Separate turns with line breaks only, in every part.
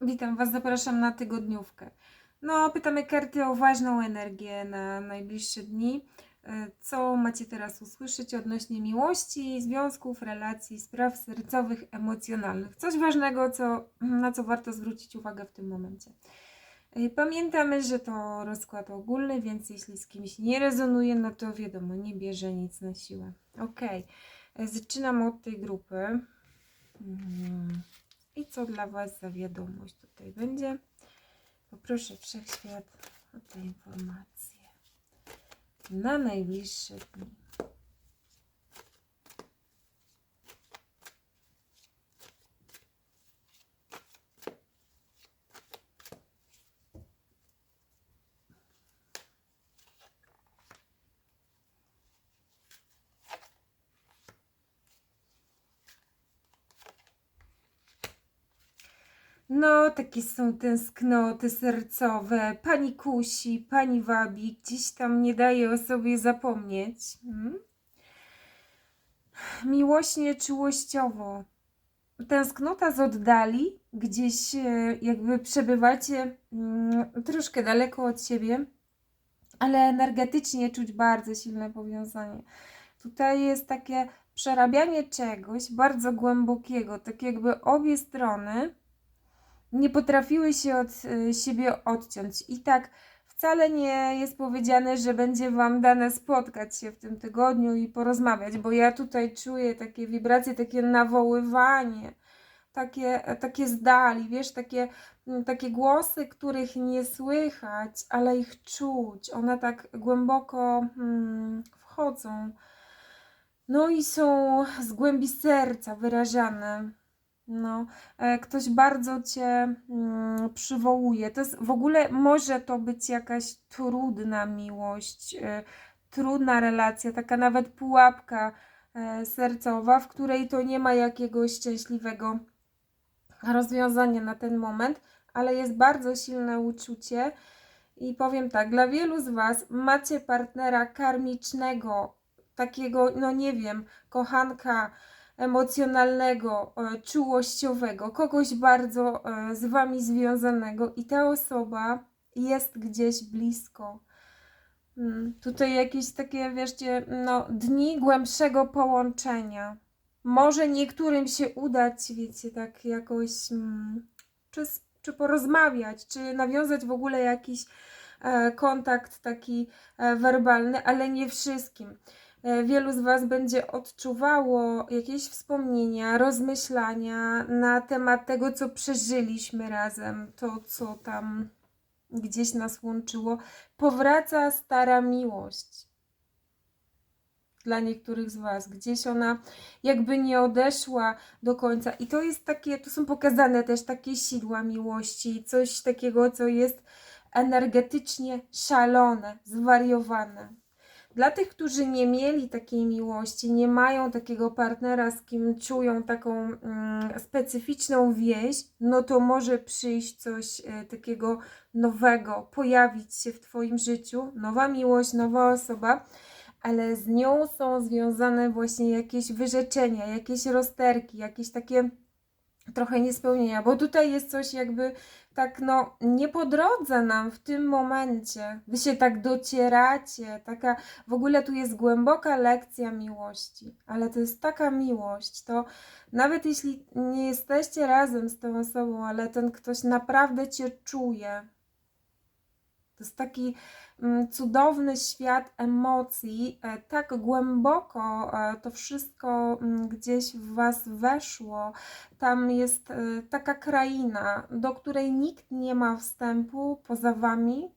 Witam Was, zapraszam na tygodniówkę. No, pytamy karty o ważną energię na najbliższe dni. E, Co macie teraz usłyszeć odnośnie miłości, związków, relacji, spraw sercowych, emocjonalnych? Coś ważnego, co, na co warto zwrócić uwagę w tym momencie. E, Pamiętamy, że to rozkład ogólny, więc jeśli z kimś nie rezonuje, no to wiadomo, nie bierze nic na siłę. Ok, zaczynam od tej grupy. Mm. Co dla Was za wiadomość tutaj będzie? Poproszę Wszechświat o te informacje na najbliższe dni. No, takie są tęsknoty sercowe. Pani kusi, pani wabi, gdzieś tam nie daje o sobie zapomnieć. Mm? Miłośnie, czułościowo. Tęsknota z oddali, gdzieś e, jakby przebywacie mm, troszkę daleko od siebie, ale energetycznie czuć bardzo silne powiązanie. Tutaj jest takie przerabianie czegoś bardzo głębokiego, tak jakby obie strony nie potrafiły się od y, siebie odciąć. I tak wcale nie jest powiedziane, że będzie Wam dane spotkać się w tym tygodniu i porozmawiać, bo ja tutaj czuję takie wibracje, takie nawoływanie, takie, takie z dali, wiesz, takie, mm, takie głosy, których nie słychać, ale ich czuć. One tak głęboko hmm, wchodzą. No i są z głębi serca wyrażane. No, e, ktoś bardzo cię mm, przywołuje. To jest w ogóle może to być jakaś trudna miłość, e, trudna relacja, taka nawet pułapka e, sercowa, w której to nie ma jakiegoś szczęśliwego rozwiązania na ten moment, ale jest bardzo silne uczucie. I powiem tak, dla wielu z Was macie partnera karmicznego, takiego, no nie wiem, kochanka, emocjonalnego, e, czułościowego, kogoś bardzo e, z Wami związanego i ta osoba jest gdzieś blisko. Mm, Tutaj jakieś takie, wieszcie, no, dni głębszego połączenia. Może niektórym się udać, wiecie, tak jakoś, mm, czy, czy porozmawiać, czy nawiązać w ogóle jakiś e, kontakt taki werbalny, ale nie wszystkim. E, Wielu z Was będzie odczuwało jakieś wspomnienia, rozmyślania na temat tego, co przeżyliśmy razem, to, co tam gdzieś nas łączyło. Powraca stara miłość dla niektórych z Was. Gdzieś ona jakby nie odeszła do końca. I to jest takie, tu są pokazane też takie sidła miłości, coś takiego, co jest energetycznie szalone, zwariowane. Dla tych, którzy nie mieli takiej miłości, nie mają takiego partnera, z kim czują taką mm, specyficzną więź, no to może przyjść coś e, takiego nowego, pojawić się w Twoim życiu, nowa miłość, nowa osoba, ale z nią są związane właśnie jakieś wyrzeczenia, jakieś rozterki, jakieś takie trochę niespełnienia, bo tutaj jest coś jakby tak, no, nie po drodze nam w tym momencie. Wy się tak docieracie, taka, w ogóle tu jest głęboka lekcja miłości, ale to jest taka miłość, to nawet jeśli nie jesteście razem z tą osobą, ale ten ktoś naprawdę cię czuje. To jest taki mm, cudowny świat emocji, e, tak głęboko e, to wszystko mm, gdzieś w Was weszło. Tam jest e, taka kraina, do której nikt nie ma wstępu poza Wami.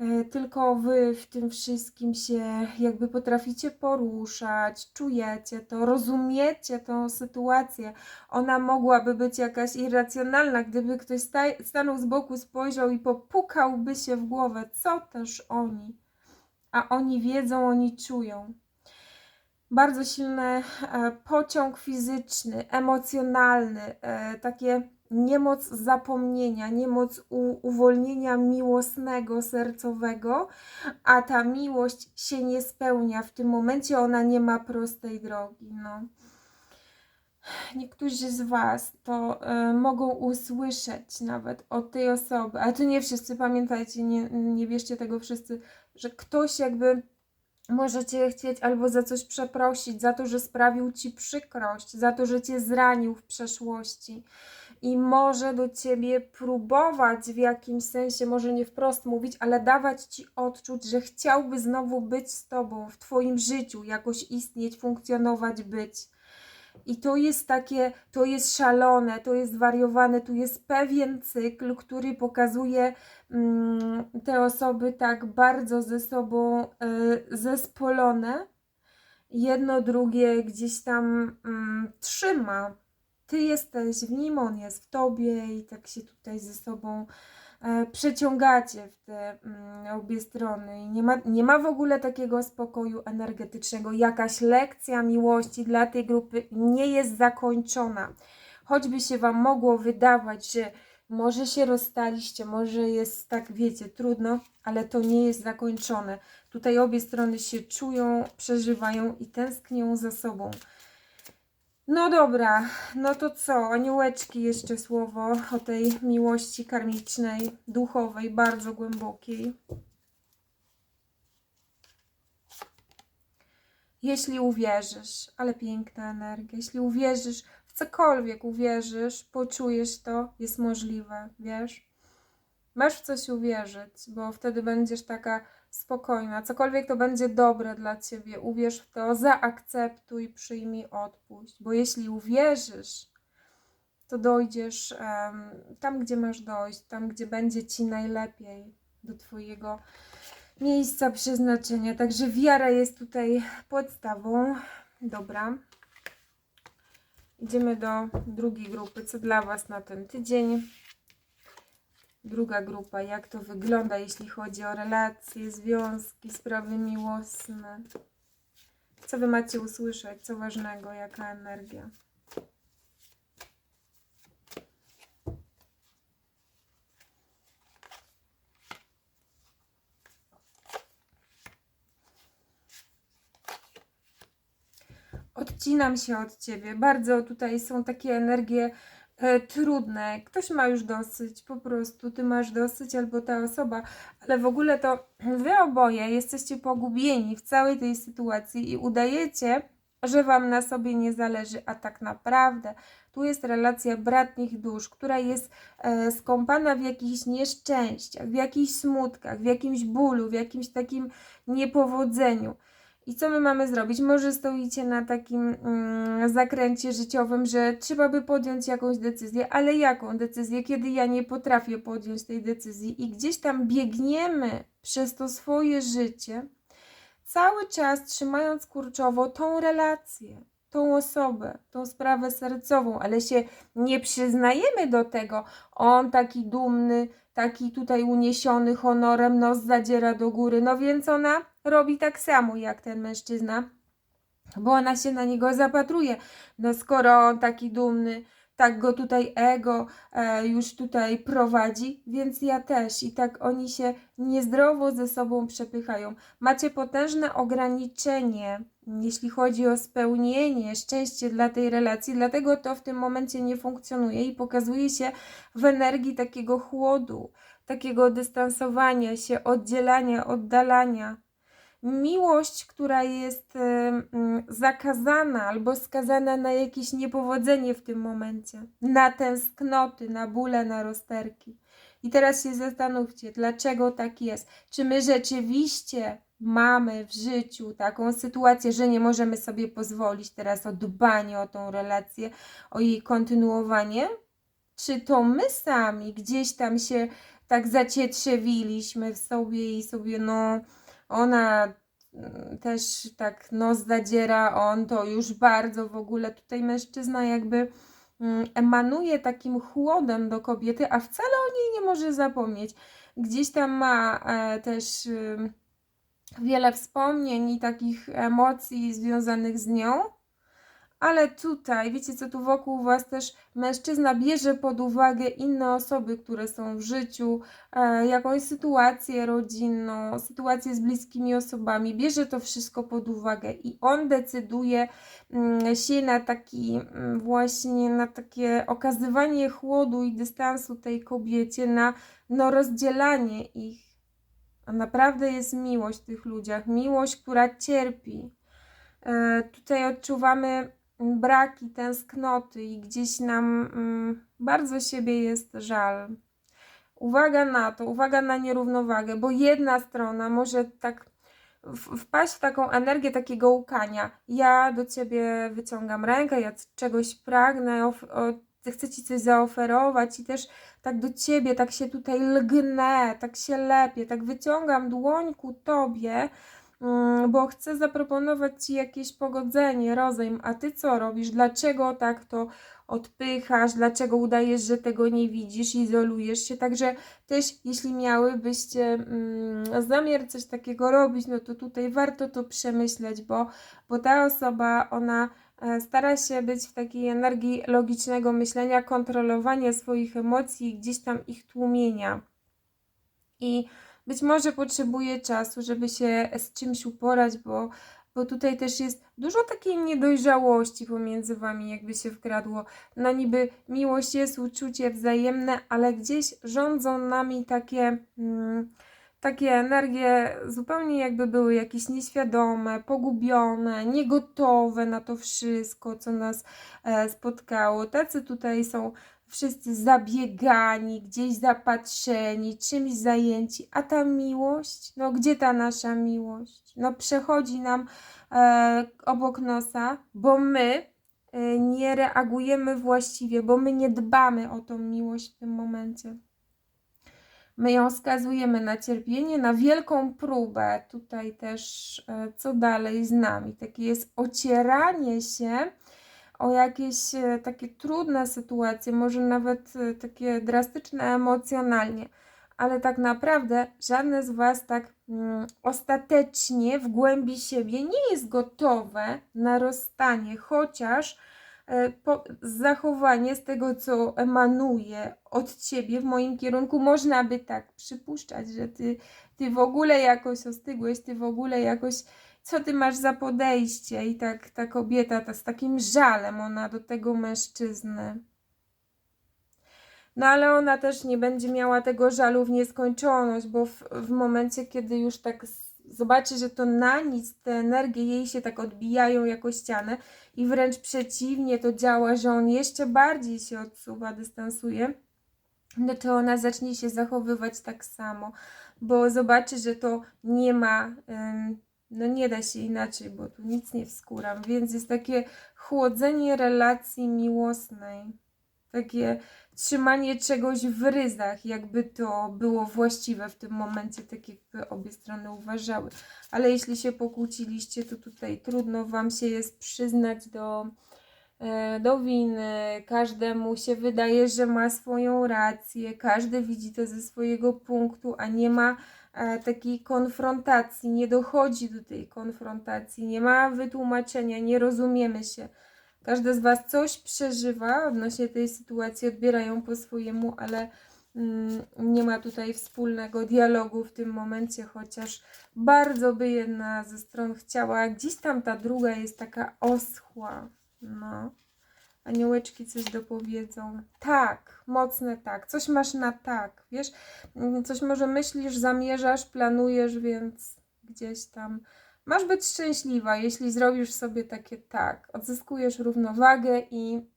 E, Tylko wy w tym wszystkim się jakby potraficie poruszać, czujecie to, rozumiecie tą sytuację. Ona mogłaby być jakaś irracjonalna, gdyby ktoś sta- stanął z boku, spojrzał i popukałby się w głowę. Co też oni? A oni wiedzą, oni czują. Bardzo silny e, pociąg fizyczny, emocjonalny, e, takie niemoc zapomnienia, niemoc uwolnienia miłosnego, sercowego, a ta miłość się nie spełnia w tym momencie, ona nie ma prostej drogi. No. niektórzy z Was to e, mogą usłyszeć nawet od tej osoby, ale to nie wszyscy, pamiętajcie, nie, nie wierzcie tego wszyscy, że ktoś jakby może Cię chcieć albo za coś przeprosić, za to, że sprawił Ci przykrość, za to, że Cię zranił w przeszłości i może do Ciebie próbować w jakimś sensie, może nie wprost mówić, ale dawać Ci odczuć, że chciałby znowu być z Tobą w Twoim życiu, jakoś istnieć, funkcjonować, być. I to jest takie, to jest szalone, to jest wariowane, tu jest pewien cykl, który pokazuje mm, te osoby tak bardzo ze sobą y, zespolone. Jedno drugie gdzieś tam mm, trzyma. Ty jesteś w nim, on jest w tobie i tak się tutaj ze sobą e, przeciągacie w te mm, obie strony i nie ma, nie ma w ogóle takiego spokoju energetycznego. Jakaś lekcja miłości dla tej grupy nie jest zakończona. Choćby się Wam mogło wydawać, że może się rozstaliście, może jest tak, wiecie, trudno, ale to nie jest zakończone. Tutaj obie strony się czują, przeżywają i tęsknią za sobą. No dobra, no to co? Aniołeczki, jeszcze słowo o tej miłości karmicznej, duchowej, bardzo głębokiej. Jeśli uwierzysz, ale piękna energia, jeśli uwierzysz w cokolwiek, uwierzysz, poczujesz to, jest możliwe, wiesz? Masz w coś uwierzyć, bo wtedy będziesz taka spokojna. Cokolwiek to będzie dobre dla ciebie, uwierz w to, zaakceptuj, przyjmij, odpuść. Bo jeśli uwierzysz, to dojdziesz em, tam, gdzie masz dojść, tam, gdzie będzie ci najlepiej do twojego miejsca przeznaczenia. Także wiara jest tutaj podstawą. Dobra. Idziemy do drugiej grupy. Co dla Was na ten tydzień? Druga grupa, jak to wygląda, jeśli chodzi o relacje, związki, sprawy miłosne. Co Wy macie usłyszeć? Co ważnego? Jaka energia? Odcinam się od Ciebie. Bardzo tutaj są takie energie trudne. Ktoś ma już dosyć, po prostu ty masz dosyć albo ta osoba, ale w ogóle to wy oboje jesteście pogubieni w całej tej sytuacji i udajecie, że wam na sobie nie zależy, a tak naprawdę tu jest relacja bratnich dusz, która jest e, skąpana w jakichś nieszczęściach, w jakichś smutkach, w jakimś bólu, w jakimś takim niepowodzeniu. I co my mamy zrobić? Może stoicie na takim mm, zakręcie życiowym, że trzeba by podjąć jakąś decyzję, ale jaką decyzję, kiedy ja nie potrafię podjąć tej decyzji i gdzieś tam biegniemy przez to swoje życie, cały czas trzymając kurczowo tą relację, tą osobę, tą sprawę sercową, ale się nie przyznajemy do tego. On taki dumny, taki tutaj uniesiony honorem, nos zadziera do góry, no więc ona robi tak samo jak ten mężczyzna, bo ona się na niego zapatruje. No skoro on taki dumny, tak go tutaj ego e, już tutaj prowadzi, więc ja też. I tak oni się niezdrowo ze sobą przepychają. Macie potężne ograniczenie, jeśli chodzi o spełnienie, szczęście dla tej relacji, dlatego to w tym momencie nie funkcjonuje i pokazuje się w energii takiego chłodu, takiego dystansowania się, oddzielania, oddalania miłość, która jest zakazana albo skazana na jakieś niepowodzenie w tym momencie, na tęsknoty, na bóle, na rozterki. I teraz się zastanówcie, dlaczego tak jest. Czy my rzeczywiście mamy w życiu taką sytuację, że nie możemy sobie pozwolić teraz o dbanie o tą relację, o jej kontynuowanie? Czy to my sami gdzieś tam się tak zacietrzewiliśmy w sobie i sobie, no, ona mm, też tak nos zadziera, on to już bardzo w ogóle tutaj mężczyzna jakby mm, emanuje takim chłodem do kobiety, a wcale o niej nie może zapomnieć. Gdzieś tam ma e, też wiele wspomnień i takich emocji związanych z nią, ale tutaj, wiecie co, tu wokół Was też mężczyzna bierze pod uwagę inne osoby, które są w życiu, e, jakąś sytuację rodzinną, sytuację z bliskimi osobami, bierze to wszystko pod uwagę i on decyduje mm, się na taki mm, właśnie, na takie okazywanie chłodu i dystansu tej kobiecie, na no, rozdzielanie ich. A naprawdę jest miłość w tych ludziach, miłość, która cierpi. E, Tutaj odczuwamy braki, tęsknoty i gdzieś nam mm, bardzo siebie jest żal. Uwaga na to, uwaga na nierównowagę, bo jedna strona może tak wpaść w taką energię takiego łkania. Ja do ciebie wyciągam rękę, ja czegoś pragnę, chcę ci coś zaoferować i też tak do ciebie, tak się tutaj lgnę, tak się lepię, tak wyciągam dłoń ku tobie, bo chcę zaproponować ci jakieś pogodzenie, rozejm, a ty co robisz? Dlaczego tak to odpychasz? Dlaczego udajesz, że tego nie widzisz, izolujesz się? Także też jeśli miałybyście mm, zamiar coś takiego robić, no to tutaj warto to przemyśleć, bo, bo ta osoba, ona e, stara się być w takiej energii logicznego myślenia, kontrolowania swoich emocji gdzieś tam ich tłumienia. I być może potrzebuje czasu, żeby się z czymś uporać, bo, bo tutaj też jest dużo takiej niedojrzałości pomiędzy wami, jakby się wkradło. No niby miłość jest, uczucie wzajemne, ale gdzieś rządzą nami takie, mm, takie energie zupełnie jakby były jakieś nieświadome, pogubione, niegotowe na to wszystko, co nas e, spotkało. Tacy tutaj są wszyscy zabiegani, gdzieś zapatrzeni, czymś zajęci, a ta miłość, no gdzie ta nasza miłość? No przechodzi nam e, obok nosa, bo my e, nie reagujemy właściwie, bo my nie dbamy o tą miłość w tym momencie. My ją skazujemy na cierpienie, na wielką próbę. Tutaj też, e, co dalej z nami? Takie jest ocieranie się o jakieś e, takie trudne sytuacje, może nawet e, takie drastyczne emocjonalnie, ale tak naprawdę żadne z Was tak mm, ostatecznie w głębi siebie nie jest gotowe na rozstanie, chociaż po, zachowanie z tego, co emanuje od Ciebie w moim kierunku, można by tak przypuszczać, że Ty, ty w ogóle jakoś ostygłeś, Ty w ogóle jakoś co ty masz za podejście? I tak ta kobieta ta z takim żalem, ona do tego mężczyzny. No ale ona też nie będzie miała tego żalu w nieskończoność, bo w, w momencie, kiedy już tak zobaczy, że to na nic, te energie jej się tak odbijają jako ścianę i wręcz przeciwnie to działa, że on jeszcze bardziej się odsuwa, dystansuje, no to ona zacznie się zachowywać tak samo, bo zobaczy, że to nie ma, no nie da się inaczej, bo tu nic nie wskuram, więc jest takie chłodzenie relacji miłosnej, takie trzymanie czegoś w ryzach, jakby to było właściwe w tym momencie, tak jakby obie strony uważały. Ale jeśli się pokłóciliście, to tutaj trudno Wam się jest przyznać do, e, do winy. Każdemu się wydaje, że ma swoją rację, każdy widzi to ze swojego punktu, a nie ma e, takiej konfrontacji, nie dochodzi do tej konfrontacji, nie ma wytłumaczenia, nie rozumiemy się. Każdy z Was coś przeżywa odnośnie tej sytuacji, odbierają po swojemu, ale mm, nie ma tutaj wspólnego dialogu w tym momencie, chociaż bardzo by jedna ze stron chciała, gdzieś tam ta druga jest taka oschła. No. Aniołeczki coś dopowiedzą. Tak, mocne tak. Coś masz na tak, wiesz? Mm, Coś może myślisz, zamierzasz, planujesz, więc gdzieś tam Masz być szczęśliwa, jeśli zrobisz sobie takie tak. Odzyskujesz równowagę i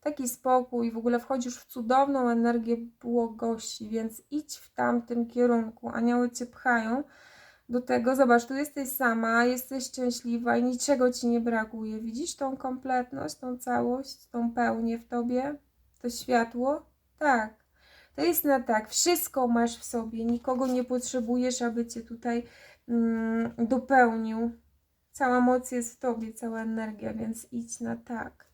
taki spokój, w ogóle wchodzisz w cudowną energię błogości, więc idź w tamtym kierunku. Anioły cię pchają do tego. Zobacz, tu jesteś sama, jesteś szczęśliwa i niczego ci nie brakuje. Widzisz tą kompletność, tą całość, tą pełnię w tobie, to światło? Tak. To jest na tak. Wszystko masz w sobie, nikogo nie potrzebujesz, aby cię tutaj mm, dopełnił. Cała moc jest w tobie, cała energia, więc idź na tak.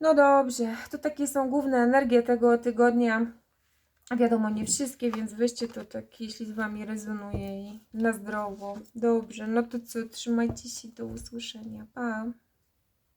No dobrze, to takie są główne energie tego tygodnia. Wiadomo, nie wszystkie, więc weźcie to tak, jeśli z Wami rezonuje i na zdrowo. Dobrze, no to co, trzymajcie się, do usłyszenia. Pa!